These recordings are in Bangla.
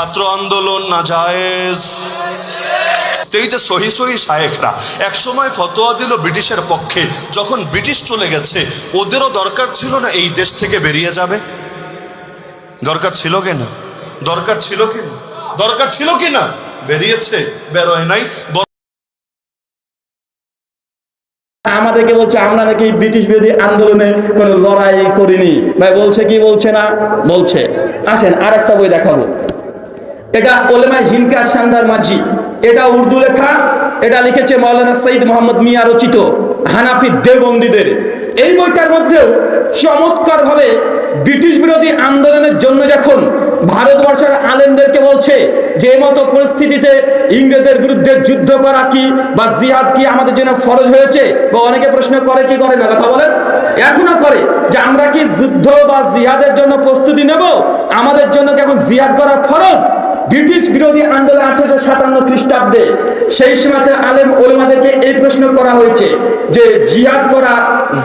ছাত্র আন্দোলন না জায়েজ। এই যে সহি সহি শায়েখরা একসময় ফতোয়া দিল ব্রিটিশের পক্ষে, যখন ব্রিটিশ চলে গেছে, ওদেরও দরকার ছিল না এই দেশ থেকে বেরিয়ে যাবে। দরকার ছিল কি না দরকার ছিল কি দরকার ছিল কি না বেরিয়েছে, বেরোয় নাই। আমাদেরকে বলছে, আমরা নাকি ব্রিটিশ বিরোধী আন্দোলনে কোনো লড়াই করিনি। ভাই, বলছে কি বলছে না? বলছে। আসেন আর একটা বই দেখাবো। এটা ওলেমা হিনকার সান্দার মাঝি। এটা উর্দু লেখা, এটা লিখেছে মৌলানা সঈদ মোহাম্মদ মিয়া রচিত হানাফি দেওবন্দীদের। এই বইটার মধ্যেও চমৎকার ভাবে ব্রিটিশ বিরোধী আন্দোলনের জন্য যখন ভারতবর্ষের আলেমদেরকে বলছে যে মতো পরিস্থিতিতে ইংরেজের বিরুদ্ধে যুদ্ধ করা কি বা জিহাদ কি আমাদের জন্য ফরজ হয়েছে বা অনেকে প্রশ্ন করে, কি করে? না, কথা বলেন। এখনও করে যে আমরা কি যুদ্ধ বা জিহাদের জন্য প্রস্তুতি নেব? আমাদের জন্য কি এখন জিহাদ করা ফরজ? ব্রিটিশ বিরোধী আন্দোলন আঠারোশো সাতান্ন খ্রিস্টাব্দে, সেই সময়তে আলেম ওলমাদেরকে এই প্রশ্ন করা হয়েছে যে জিহাদ করা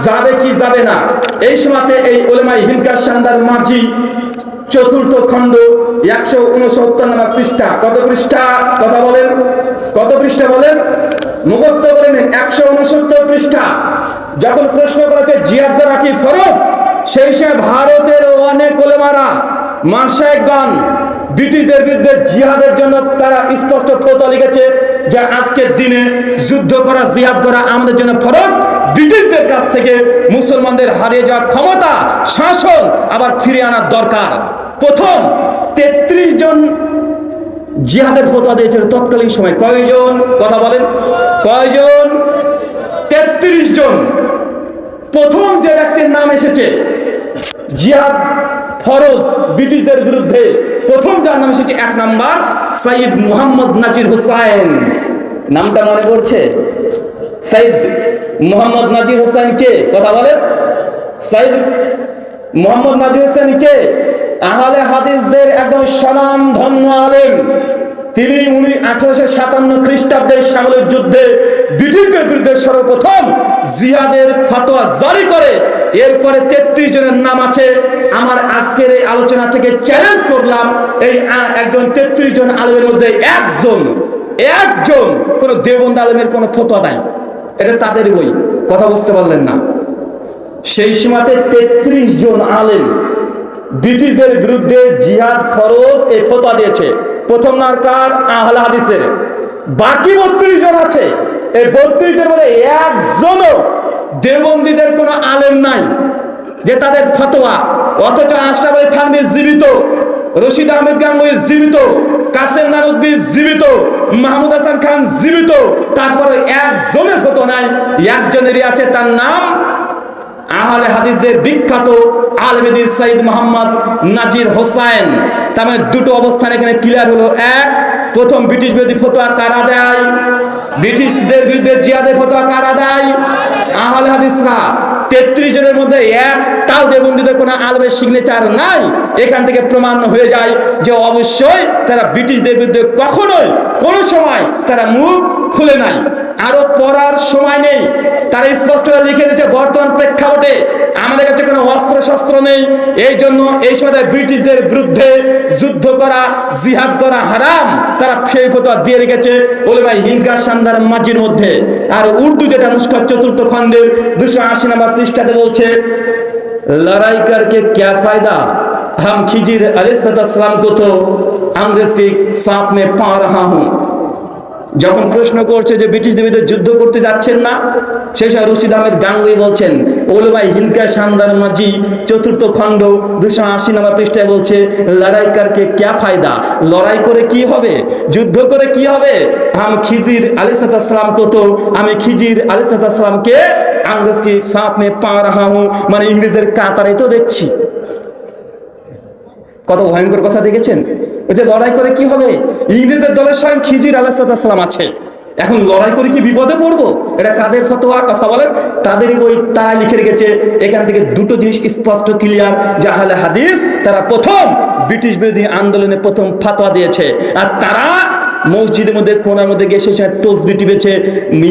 যাবে কি যাবে না? এই সময়তে এই ওলেমাই হিনকার সান্দার মাঝি, চতুর্থ খণ্ড, একশো উনসত্তর নম্বর পৃষ্ঠা, কত পৃষ্ঠা? কথা বলেন, কত পৃষ্ঠা বলেন? মুখস্থ নিন, একশো উনসত্তর পৃষ্ঠা। যখন প্রশ্ন করা হচ্ছে জিহাদ করা কি ফরজ? সেই সময় ভারতের অনেক ওলেমারা, মাসায়গণ ব্রিটিশদের বিরুদ্ধে জিহাদের জন্য তারা স্পষ্ট ফতোয়া লিখেছে যে আজকের দিনে যুদ্ধ করা, জিহাদ করা আমাদের জন্য ফরজ। ব্রিটিশদের কাছ থেকে মুসলমানদের হারিয়ে যাওয়া ক্ষমতা, শাসন আবার ফিরিয়ে আনার দরকার। প্রথম, তেত্রিশ জন জিহাদের ফতোয়া দিয়েছিল তৎকালীন সময়। কয়জন? কথা বলেন। কয়জন? তেত্রিশ জন। প্রথম যে ব্যক্তির নাম এসেছে, জিহাদ ফরজ ব্রিটিশদের বিরুদ্ধে। প্রথম যার নাম এসেছে এক নাম্বার সাইদ মুহাম্মদ নাজির হুসাইন। নামটা মনে পড়ছে? সাইদ মোহাম্মদ নাজির হোসেন কে? কথা বলেন। সাইদ মোহাম্মদ নাজির হোসেন কে? আহলে হাদিসদের একদম সনাম ধন্য আলেম। তিনি উনি আঠারোশো সাতান্ন খ্রিস্টাব্দের সামলের যুদ্ধে ব্রিটিশদের বিরুদ্ধে সর্বপ্রথম জিহাদের ফতোয়া জারি করে। এরপরে তেত্রিশ জনের নাম আছে। আমার আজকের এই আলোচনা থেকে চ্যালেঞ্জ করলাম, এই একজন তেত্রিশ জন আলমের মধ্যে একজন একজন কোন দেবন্দ আলমের কোনো ফতোয়া নাই। এটা তাদের বই, কথা বুঝতে পারলেন না। সেই সীমাতে তেত্রিশ জন আলেম ব্রিটিশদের বিরুদ্ধে জিহাদ ফরজ এই ফতোয়া দিয়েছে। প্রথম নারকার আহলে হাদিসের। বাকি বত্রিশ জন আছে। এই বত্রিশ জন মধ্যে একজনও দেবন্দীদের কোনো আলেম নাই, যে তাদের ফতোয়া। অথচ আশরাফ আলী থানভী জীবিত, রশিদ আহমেদ গাঙ্গুই জীবিত, কাসেম নানুদ্দি জীবিত, মাহমুদ হাসান খান জীবিত। তারপরে একজনের হতো নাই, একজনেরই আছে তার নাম। আহলে হাদিসদের বিখ্যাত আলমেদিন সাইদ মোহাম্মদ নাজির হোসাইন। তার মানে দুটো অবস্থান এখানে ক্লিয়ার হলো। এক, প্রথম ব্রিটিশ বিরোধী ফতোয়া কারা দেয়? ব্রিটিশদের বিরুদ্ধে জিয়াদে ফতোয়া কারা দেয়? আহলে হাদিসরা। তেত্রিশ জনের মধ্যে একটাও দেবন্দীদের কোনো আলমের সিগনেচার নাই। এখান থেকে প্রমাণ হয়ে যায় যে অবশ্যই তারা ব্রিটিশদের বিরুদ্ধে কখনোই কোনো সময় তারা মুখ খুলে নাই। আরও পড়ার সময় নেই। তারা স্পষ্ট লিখে দিয়েছে, বর্তমান প্রেক্ষাপটে আমাদের কাছে কোনো অস্ত্র শস্ত্র নেই এই জন্য এই সময় ব্রিটিশদের বিরুদ্ধে যুদ্ধ করা জিহাদ করা হারাম তারা সেই ফতোয়া দিয়ে রেখেছে ওলেমাই হিনকা সান্দার মাঝির মধ্যে আর উর্দু যেটা মুস্কার চতুর্থ খণ্ডের দুশো আশি নম্বর পৃষ্ঠাতে বলছে लड़ाई करके क्या फायदा हम खिजिर अलैहिस्सलाम को तो अंग्रेज के साथ में पा रहा हूं যখন প্রশ্ন করছে যে ব্রিটিশদের যুদ্ধ করতে যাচ্ছেন না সেই সময় রশিদ আহমেদ গাঙ্গুই বলছেন, ওলমাই হিনকা শানদার মাঝি, চতুর্থ খণ্ড, দুশো আশি নম্বর পৃষ্ঠায় বলছে, লড়াই কারকে ক্যা ফায়দা? লড়াই করে কি হবে? যুদ্ধ করে কি হবে? আম খিজির আলী সাতাম কত আমি খিজির আলী সাতামকে আংরেজকে সাথ মে পা রাহা হুঁ। মানে ইংরেজদের কাতারে তো দেখছি। কত ভয়ঙ্কর কথা দেখেছেন? ওই যে লড়াই করে কি হবে? ইংরেজদের দলের স্বয়ং খিজির আলাহাম আছে। এখন লড়াই করে কি বিপদে পড়ব? এটা কাদের ফতোয়া? কথা বলেন। তাদের বই তারা লিখে রেখেছে। এখান থেকে দুটো জিনিস স্পষ্ট ক্লিয়ার জাহালে হাদিস তারা প্রথম ব্রিটিশ বিরোধী আন্দোলনে প্রথম ফাতোয়া দিয়েছে। আর তারা মসজিদের মধ্যে, কোনার মধ্যে গিয়ে সেই সময় তসবি টিপেছে,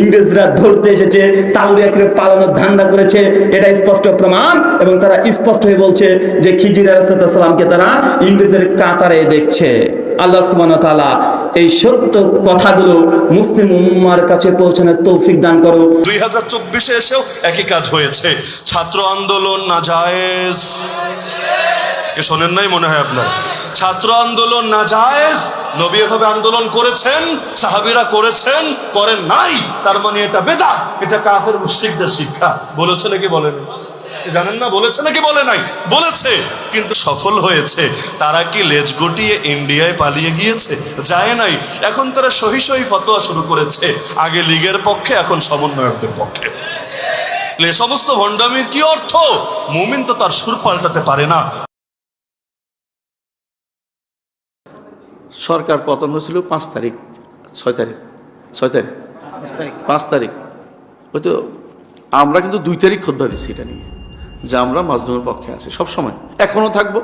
ইংরেজরা ধরতে এসেছে তাউরিয়া করে পালানোর ধান্দা করেছে। এটা স্পষ্ট প্রমাণ এবং তারা স্পষ্ট হয়ে বলছে যে খিজির আলাইসালামকে তারা ইংরেজের কাতারে দেখছে। আল্লাহ ওয়া এই সত্য কথাগুলো মুসলিম উম্মার কাছে পৌঁছানোর তৌফিক দান করো। দুই হাজার চব্বিশে এসেও একই কাজ হয়েছে। ছাত্র আন্দোলন না জায়েজ। শোনেন নাই মনে হয় আপনার? ছাত্র আন্দোলন না জায়েজ, নবী এভাবে আন্দোলন করেছেন, সাহাবিরা করেছেন করেন নাই। তার মানে এটা বেদা এটা কাফের মুশরিকদের শিক্ষা। বলেছে নাকি বলেন জানেন না? বলেছে নাকি বলে নাই? বলেছে। কিন্তু সফল হয়েছে। তারা কি লেজ গটিয়ে ইন্ডিয়ায় পালিয়ে গিয়েছে? যায় নাই। এখন তারা সহি সহি ফতোয়া শুরু করেছে। আগে লীগের পক্ষে, এখন সমন্বয়কদের পক্ষে। সমস্ত ভণ্ডামির কি অর্থ? মুমিন তো তার সুর পাল্টাতে পারে না। সরকার পতন হয়েছিল পাঁচ তারিখ ছয় তারিখ ছয় তারিখ। পাঁচ তারিখ। ওই তো আমরা কিন্তু দুই তারিখ খোদ্া দিচ্ছি এটা নিয়ে যে আমরা মাজলুমের পক্ষে আছি সব সময়। এখনও থাকব।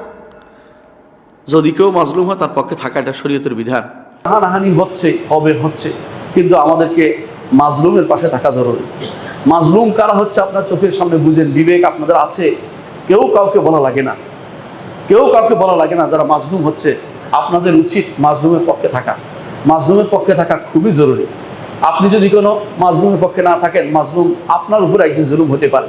যদি কেউ মাজলুম হয় তার পক্ষে থাকা এটা শরীয়তের বিধান। হানাহানি হচ্ছে হবে হচ্ছে কিন্তু আমাদেরকে মাজলুমের পাশে থাকা জরুরি। মাজলুম কারা হচ্ছে আপনার চোখের সামনে বুঝেন বিবেক আপনাদের আছে। কেউ কাউকে বলা লাগে না। কেউ কাউকে বলা লাগে না যারা মাজলুম হচ্ছে আপনাদের উচিত মাজলুমের পক্ষে থাকা। মাজলুমের পক্ষে থাকা খুবই জরুরি। আপনি যদি কোনো মাজলুমের পক্ষে না থাকেন, মাজলুম আপনার উপর একদিন জুলুম হতে পারে।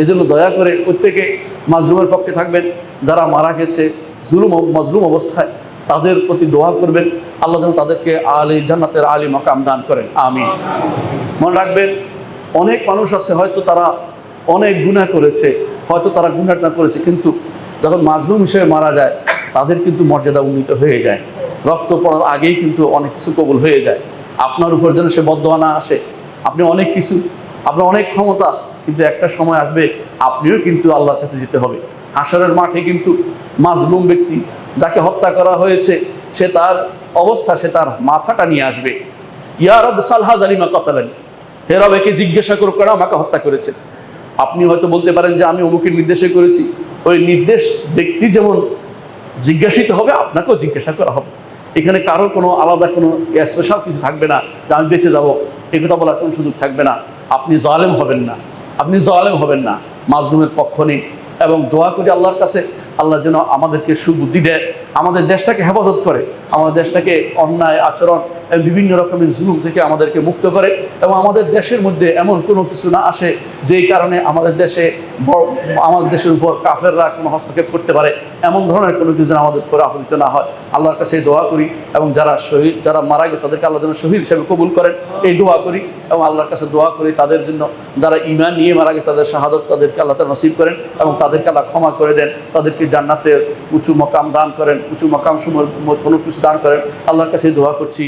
এই জন্য দয়া করে প্রত্যেকে মাজলুমের পক্ষে থাকবেন। যারা মারা গেছে, জুলুম, মজলুম অবস্থায়, তাদের প্রতি দোয়া করবেন। আল্লাহ যেন তাদেরকে আলী জান্নাতের আলী মকাম দান করেন। আমি মনে রাখবেন, অনেক মানুষ আছে, হয়তো তারা অনেক গুণা করেছে, হয়তো তারা গুণাটা করেছে, কিন্তু যখন মাজলুম হিসেবে মারা যায় তাদের কিন্তু মর্যাদা উন্নীত হয়ে যায়। রক্ত পড়ার আগেই কিন্তু অনেক কিছু কবুল হয়ে যায়। আপনার উপর যেন সে বদোয়া না আসে। আপনি অনেক কিছু, আপনার অনেক ক্ষমতা, কিন্তু একটা সময় আসবে আপনিও কিন্তু আল্লাহর কাছে যেতে হবে। হাসরের মাঠে কিন্তু মাজলুম ব্যক্তি যাকে হত্যা করা হয়েছে, সে তার অবস্থা, সে তার মাথাটা নিয়ে আসবে। ইয়া রব, সালহা জালিমা কতালানি। হে রব, একে জিজ্ঞাসা করুক, কেন আমাকে হত্যা করেছে? আপনি হয়তো বলতে পারেন যে আমি অমুকের নির্দেশে করেছি। ওই নির্দেশ ব্যক্তি যেমন জিজ্ঞাসিত হবে, আপনাকেও জিজ্ঞাসা করা হবে। এখানে কারোর কোনো আলাদা কোনো স্পেশাল কিছু থাকবে না, যে আমি বেঁচে যাব, এ কথা বলার কোনো সুযোগ থাকবে না। আপনি জালেম হবেন না, আপনি জালেম হবেন না, মাজলুমের পক্ষ নিন এবং দোয়া করি আল্লাহর কাছে, আল্লাহ যেন আমাদেরকে সুবুদ্ধি দেয় আমাদের দেশটাকে হেফাজত করে, আমাদের দেশটাকে অন্যায় আচরণ বিভিন্ন রকমের জুলুম থেকে আমাদেরকে মুক্ত করে এবং আমাদের দেশের মধ্যে এমন কোনো কিছু না আসে যেই কারণে আমাদের দেশে আমাদের দেশের উপর কাফেররা কোনো হস্তক্ষেপ করতে পারে, এমন ধরনের কোনো কিছু আমাদের উপর আপত্তিত না হয়। আল্লাহর কাছে দোয়া করি এবং যারা শহীদ, যারা মারা গেছে তাদেরকে আল্লাহ যেন শহীদ হিসেবে কবুল করেন, এই দোয়া করি এবং আল্লাহর কাছে দোয়া করি তাদের জন্য যারা ইমান নিয়ে মারা গেছে তাদের শাহাদত তাদেরকে আল্লাহ তালা নসিব করেন এবং তাদেরকে আল্লাহ ক্ষমা করে দেন, তাদেরকে জান্নাতের উঁচু মকাম দান করেন উঁচু মকাম সময় কোনো কিছু দান করেন আল্লাহর কাছে দোয়া করছি।